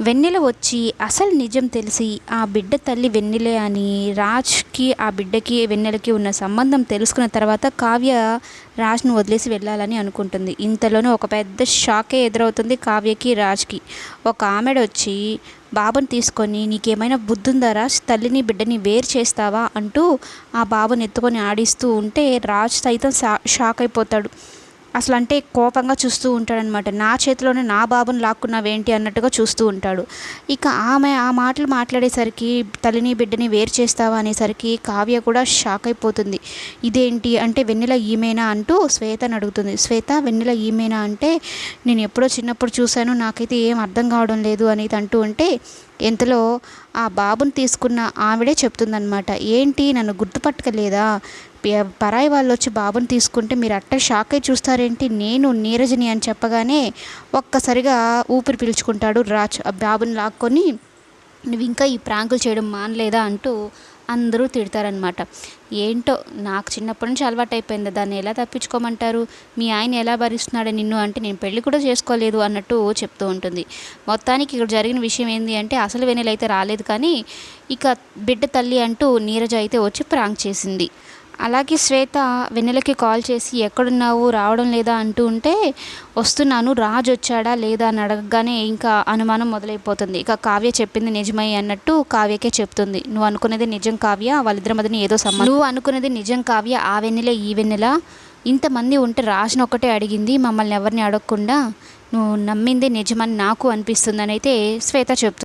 వెన్నెల వచ్చి అసలు నిజం తెలిసి ఆ బిడ్డ తల్లి వెన్నెలే అని రాజ్కి ఆ బిడ్డకి వెన్నెలకి ఉన్న సంబంధం తెలుసుకున్న తర్వాత కావ్య రాజ్ను వదిలేసి వెళ్ళాలని అనుకుంటుంది. ఇంతలోనే ఒక పెద్ద షాకే ఎదురవుతుంది కావ్యకి రాజ్కి. ఒక ఆమెడ వచ్చి బాబుని తీసుకొని నీకేమైనా బుద్ధుందా రాజ్? తల్లిని బిడ్డని వేరు చేస్తావా? అంటూ ఆ బాబుని ఎత్తుకొని ఆడిస్తూ ఉంటే రాజ్ సైతం షాక్ అయిపోతాడు. అసలు అంటే కోపంగా చూస్తూ ఉంటాడనమాట నా చేతిలోనే నా బాబుని లాక్కున్నావేంటి అన్నట్టుగా చూస్తూ ఉంటాడు. ఇక ఆమె ఆ మాటలు మాట్లాడేసరికి తల్లిని బిడ్డని వేరు చేస్తావా అనేసరికి కావ్య కూడా షాక్ అయిపోతుంది. ఇదేంటి అంటే వెన్నెల ఈమెనా అంటూ శ్వేతను అడుగుతుంది. శ్వేత వెన్నెల ఈమెనా అంటే నేను ఎప్పుడో చిన్నప్పుడు చూశాను నాకైతే ఏం అర్థం కావడం లేదు అనేది అంటూ ఉంటే ఎంతలో ఆ బాబుని తీసుకున్న ఆవిడే చెప్తుందనమాట ఏంటి? నన్ను గుర్తుపట్టకలేదా పరాయి వాళ్ళు వచ్చి బాబుని తీసుకుంటే మీరు అట్ట షాక్ అయి చూస్తారేంటి? నేను నీరజని అని చెప్పగానే ఒక్కసారిగా ఊపిరి పీల్చుకుంటాడు రాజ్. ఆ బాబుని లాక్కొని నువ్వు ఇంకా ఈ ప్రాంకులు చేయడం మానలేదా? అంటూ అందరూ తిడతారనమాట ఏంటో నాకు చిన్నప్పటి నుంచి అలవాటు అయిపోయింది దాన్ని ఎలా తప్పించుకోమంటారు? మీ ఆయన ఎలా భరిస్తున్నాడు నిన్ను అంటే నేను పెళ్ళి కూడా చేసుకోలేదు అన్నట్టు చెప్తూ ఉంటుంది. మొత్తానికి ఇక్కడ జరిగిన విషయం ఏంటి అంటే అసలు వెనెలైతే రాలేదు కానీ ఇక బిడ్డ తల్లి అంటూ నీరజ అయితే వచ్చి ప్రాంక్ చేసింది. అలాగే శ్వేత వెన్నెలకి కాల్ చేసి ఎక్కడున్నావు? రావడం లేదా? అంటూ ఉంటే వస్తున్నాను. రాజు వచ్చాడా లేదా? అని అడగగానే ఇంకా అనుమానం మొదలైపోతుంది. ఇక కావ్య చెప్పింది నిజమై అన్నట్టు కావ్యకే చెప్తుంది. నువ్వు అనుకునేది నిజం కావ్య. వాళ్ళిద్దరి మధ్యన ఏదో సంబంధం నువ్వు అనుకునేది నిజం కావ్య. ఆ వెన్నెల ఈ వెన్నెల. ఇంతమంది ఉంటే రాజును ఒకటే అడిగింది. మమ్మల్ని ఎవరిని అడగకుండా నువ్వు నమ్మింది నిజమని నాకు అనిపిస్తుందని అయితే శ్వేత చెప్తుంది.